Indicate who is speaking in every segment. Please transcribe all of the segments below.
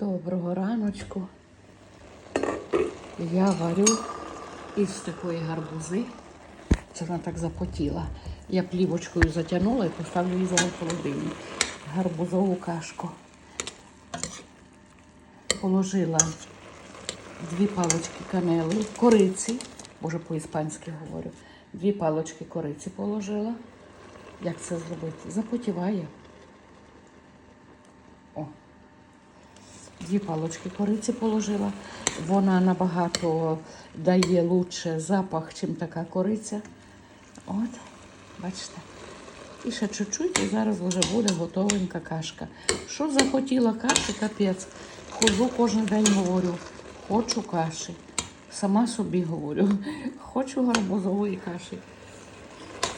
Speaker 1: Доброго раночку. Я варю із такої гарбузи. Це вона так запотіла. Я плівочкою затягнула і поставлю її зараз в холодильник. Гарбузову кашку. Положила дві палочки канели, кориці, боже по-іспанськи говорю. Дві палочки кориці положила. Як це зробити? Запотіває. О, Дві палочки кориці положила. Вона набагато дає лучше запах, чим така кориця. От, бачите. І ще чуть-чуть, і зараз вже буде готовенька кашка. Що захотіла каші, капець. Ходжу кожен день говорю, хочу каші. Сама собі говорю, хочу гарбузової каші.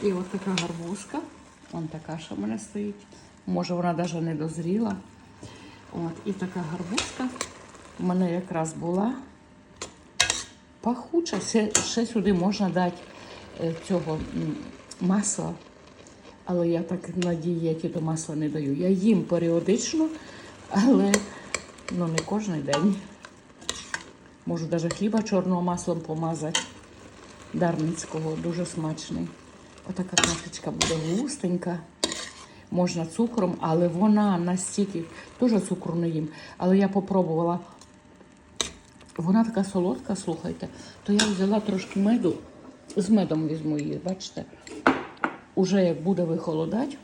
Speaker 1: І от така гарбузка. Вон така каша в мене стоїть. Може, вона навіть не дозріла. От, і така гарбузка в мене якраз була пахуча. Ще, ще сюди можна дати е, цього масла. Але я так на дієті до масла не даю. Я їм періодично, але ну, не кожен день. Можу навіть хліба чорного маслом помазати. Дарницького, дуже смачний. Отака кашечка буде густенька. Можна цукром, але вона настільки, теж цукру не їм. Але я попробувала. Вона така солодка, слухайте. То я взяла трошки меду, з медом візьму її, бачите? Уже як буде вихолодати,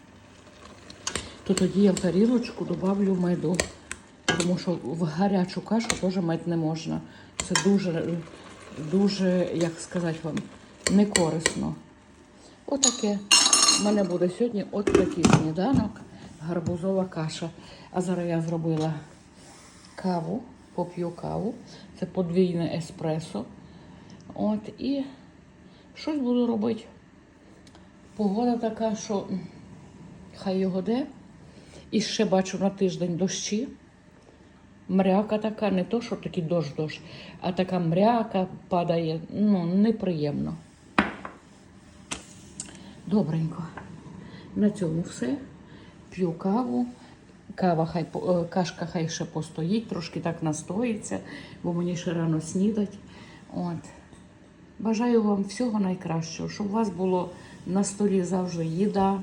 Speaker 1: то тоді я в тарілочку додавлю меду. Тому що в гарячу кашу теж мед не можна. Це дуже, дуже, як сказати вам, не корисно. Отаке. У мене буде сьогодні от такий сніданок, гарбузова каша. А зараз я зробила каву, поп'ю каву. Це подвійне еспресо. От і щось буду робити. Погода така, що хай його де. І ще бачу на тиждень дощі. Мряка така, не то, що такий дощ-дощ, а така мряка падає. Ну, неприємно. Добренько. На цьому все. П'ю каву. Кава хай е, кашка хай ще постоїть, трошки так настоїться, бо мені ще рано снідать. От. Бажаю вам всього найкращого, щоб у вас було на столі завжди їда,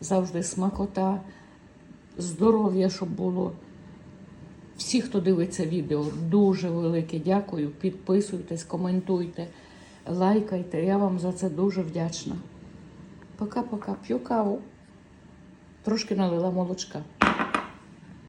Speaker 1: завжди смакота, здоров'я, щоб було. Всі, хто дивиться відео, дуже велике дякую. Підписуйтесь, коментуйте, лайкайте. Я вам за це дуже вдячна. Пока-пока. П'ю каву. Трошки налила молочка.